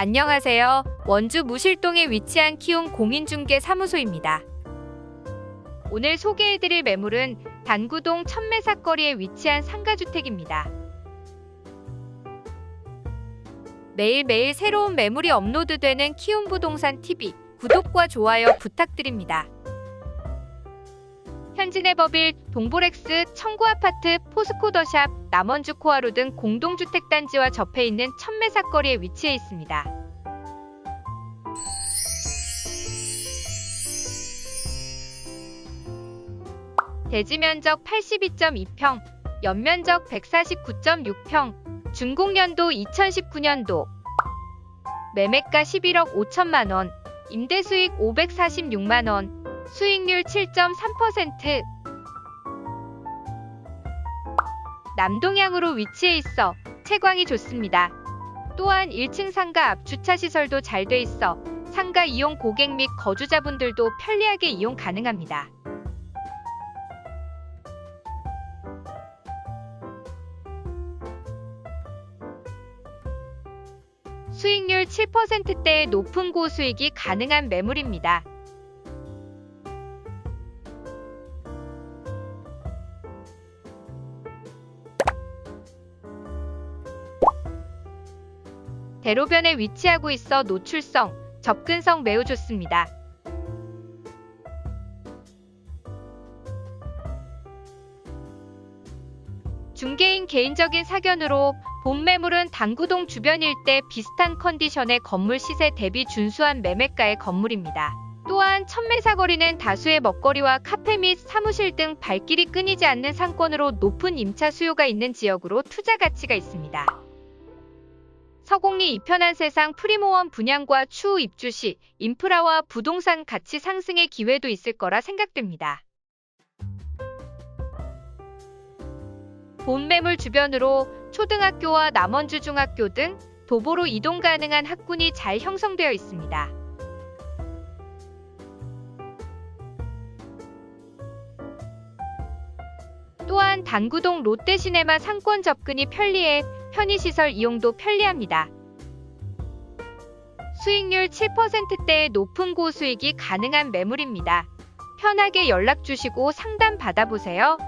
안녕하세요. 원주 무실동에 위치한 키움 공인중개 사무소입니다. 오늘 소개해드릴 매물은 단구동 천매사 거리에 위치한 상가주택입니다. 매일매일 새로운 매물이 업로드되는 키움 부동산 TV 구독과 좋아요 부탁드립니다. 현진의 법일, 동보렉스, 청구아파트, 포스코더샵, 남원주 코아로 등 공동주택단지와 접해 있는 천매사 거리에 위치해 있습니다. 대지 면적 82.2평, 연면적 149.6평, 준공연도 2019년도, 매매가 11억 5천만 원, 임대 수익 546만 원, 수익률 7.3%. 남동향으로 위치해 있어 채광이 좋습니다. 또한 1층 상가 앞 주차 시설도 잘 돼 있어 상가 이용 고객 및 거주자분들도 편리하게 이용 가능합니다. 수익률 7%대의 높은 고수익이 가능한 매물입니다. 대로변에 위치하고 있어 노출성, 접근성 매우 좋습니다. 중개인 개인적인 사견으로 본 매물은 당구동 주변 일대 비슷한 컨디션의 건물 시세 대비 준수한 매매가의 건물입니다. 또한 천매사 거리는 다수의 먹거리와 카페 및 사무실 등 발길이 끊이지 않는 상권으로 높은 임차 수요가 있는 지역으로 투자 가치가 있습니다. 서공리 이편한 세상 프리모원 분양과 추후 입주 시 인프라와 부동산 가치 상승의 기회도 있을 거라 생각됩니다. 본 매물 주변으로 초등학교와 남원주 중학교 등 도보로 이동 가능한 학군이 잘 형성되어 있습니다. 또한 당구동 롯데시네마 상권 접근이 편리해 편의시설 이용도 편리합니다. 수익률 7%대의 높은 고수익이 가능한 매물입니다. 편하게 연락 주시고 상담 받아보세요.